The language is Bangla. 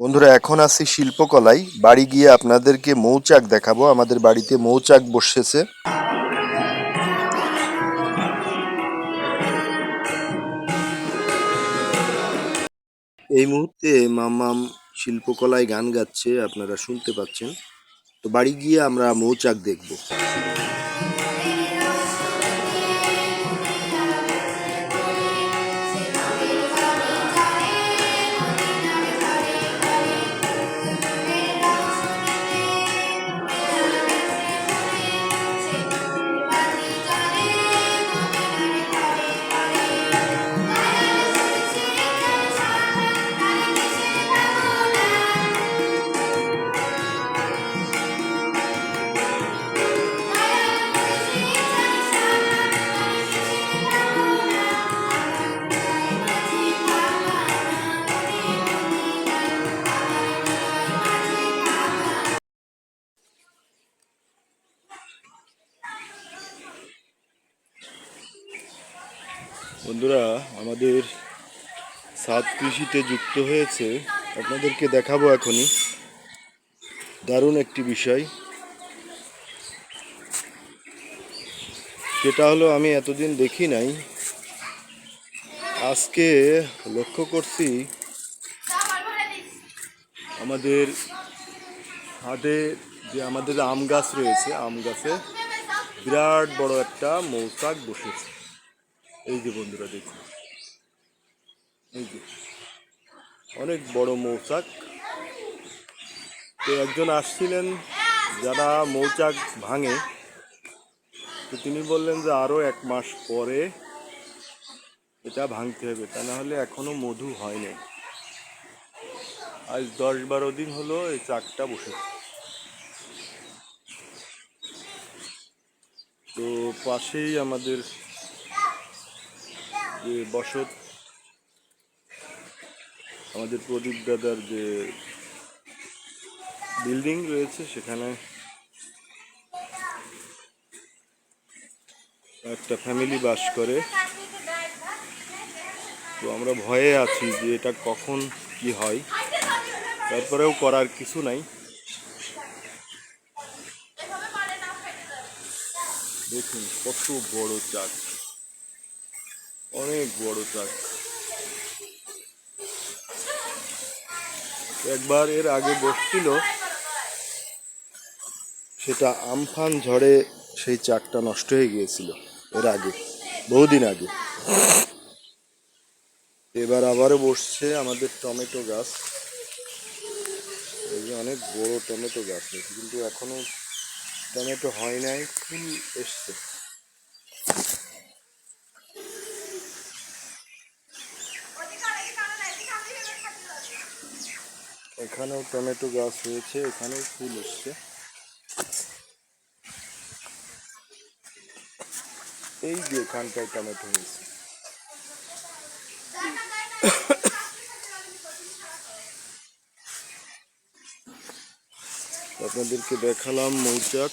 বন্ধুরা, এখন আছি শিল্পকলায়। বাড়ি গিয়ে আপনাদেরকে মৌচাক দেখাবো। আমাদের বাড়িতে মৌচাক বসেছে। এই মুহূর্তে মামাম শিল্পকলায় গান গাচ্ছে, আপনারা শুনতে পাচ্ছেন। তো বাড়ি গিয়ে আমরা মৌচাক দেখব। বন্ধুরা, আমাদের সাত কৃষিতে যুক্ত হয়েছে। আপনাদেরকে দেখাবো এখনই। দারুণ একটি বিষয়। সেটা হলো, আমি এতদিন দেখি নাই। আজকে লক্ষ্য করছি, আমাদের হাতে যে আমাদের আম গাছ রয়েছে, আম গাছে বিরাট বড় একটা মৌচাক বসেছে। এই যে বন্ধুরা দেখুন। এই যে। অনেক বড় মৌচাক। তো একজন আসছিলেন যারা মৌচাক ভাঙে। তো তিনি বললেন যে আরও এক মাস পরে এটা ভাঙতে হবে, তা না হলে এখনও মধু হয়নি আজ দশ বারো দিন হলো এই চাকটা বসেছে তো পাশেই আমাদের যে বসত, আমাদের প্রদীপ দাদার যে বিল্ডিং রয়েছে সেখানে একটা ফ্যামিলি বাস করে। তো আমরা ভয়ে আছি যে এটা কখন কি হয়, তারপরেও করার কিছু নাই। দেখুন কত বড় চাক। অনেক বড় চাক। একবার এর আগে বসছিল, সেটা আমফান ঝড়ে সেই চাকটা নষ্ট হয়ে গিয়েছিল, এর আগে, বহুদিন আগে। এবার আবারও বসছে আমাদের টমেটো গাছ। এই যে অনেক বড় টমেটো গাছ, কিন্তু এখনও টমেটো হয় নাই, ফুল এসছে। এখানেও টমেটো গাছ হয়েছে, এখানেও ফুল এসছে। এই যে এখানটায় টমেটো হয়েছে। আপনাদেরকে দেখালাম মৌচাক।